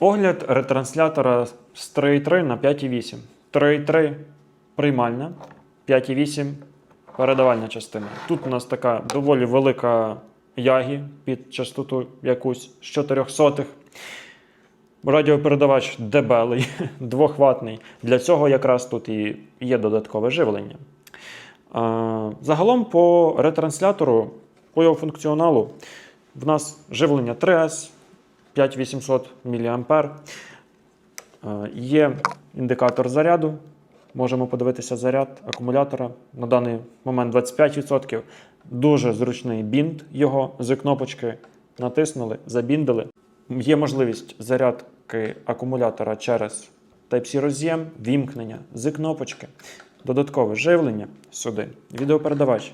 Огляд ретранслятора з 3.3 на 5.8. 3.3 приймальна, 5.8 передавальна частина. Тут у нас така доволі велика ягі під частоту якусь з 400. Радіопередавач дебелий, двохватний. Для цього якраз тут і є додаткове живлення. Загалом по ретранслятору, по його функціоналу, в нас живлення 3С 5800 мА. Е, Є індикатор заряду. Можемо подивитися заряд акумулятора. На даний момент 25%. Дуже зручний бінт його з кнопочки натиснули, забіндили. Є можливість зарядки акумулятора через Type-C роз'єм, вімкнення з кнопочки, додаткове живлення сюди, відеопередавач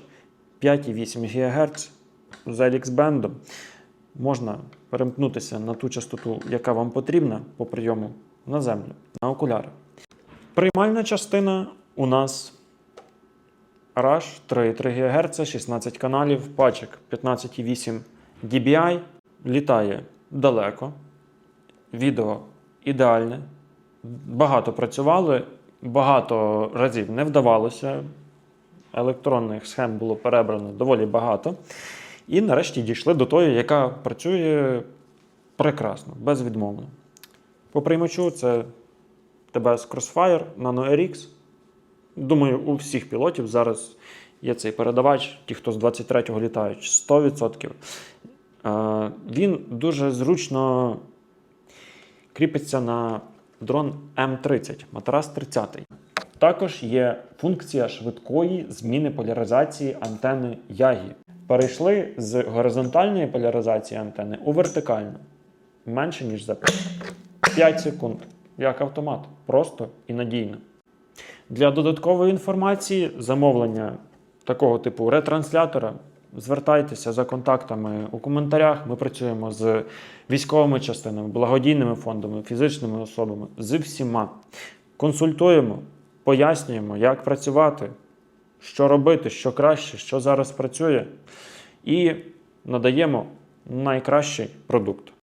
5,8 ГГц з LX-бендом. Можна перемкнутися на ту частоту, яка вам потрібна по прийому на землю, на окуляри. Приймальна частина у нас RAR 3,3 ГГц, 16 каналів, пачок 15,8 dBi, літає далеко, відео ідеальне. Багато працювали, багато разів не вдавалося. Електронних схем було перебрано доволі багато. І нарешті дійшли до тої, яка працює прекрасно, безвідмовно. По приймачу це TBS Crossfire Nano RX. Думаю, у всіх пілотів зараз є цей передавач, ті, хто з 23-го літають, 100%. Е, Він дуже зручно кріпиться на дрон М30, Матрас 30. Також є функція швидкої зміни поляризації антени Ягі. Перейшли з горизонтальної поляризації антени у вертикальну. Менше, ніж за 5 секунд. Як автомат. Просто і надійно. Для додаткової інформації, замовлення такого типу ретранслятора, звертайтеся за контактами у коментарях. Ми працюємо з військовими частинами, благодійними фондами, фізичними особами, з всіма. Консультуємо, пояснюємо, як працювати, що робити, що краще, що зараз працює, і надаємо найкращий продукт.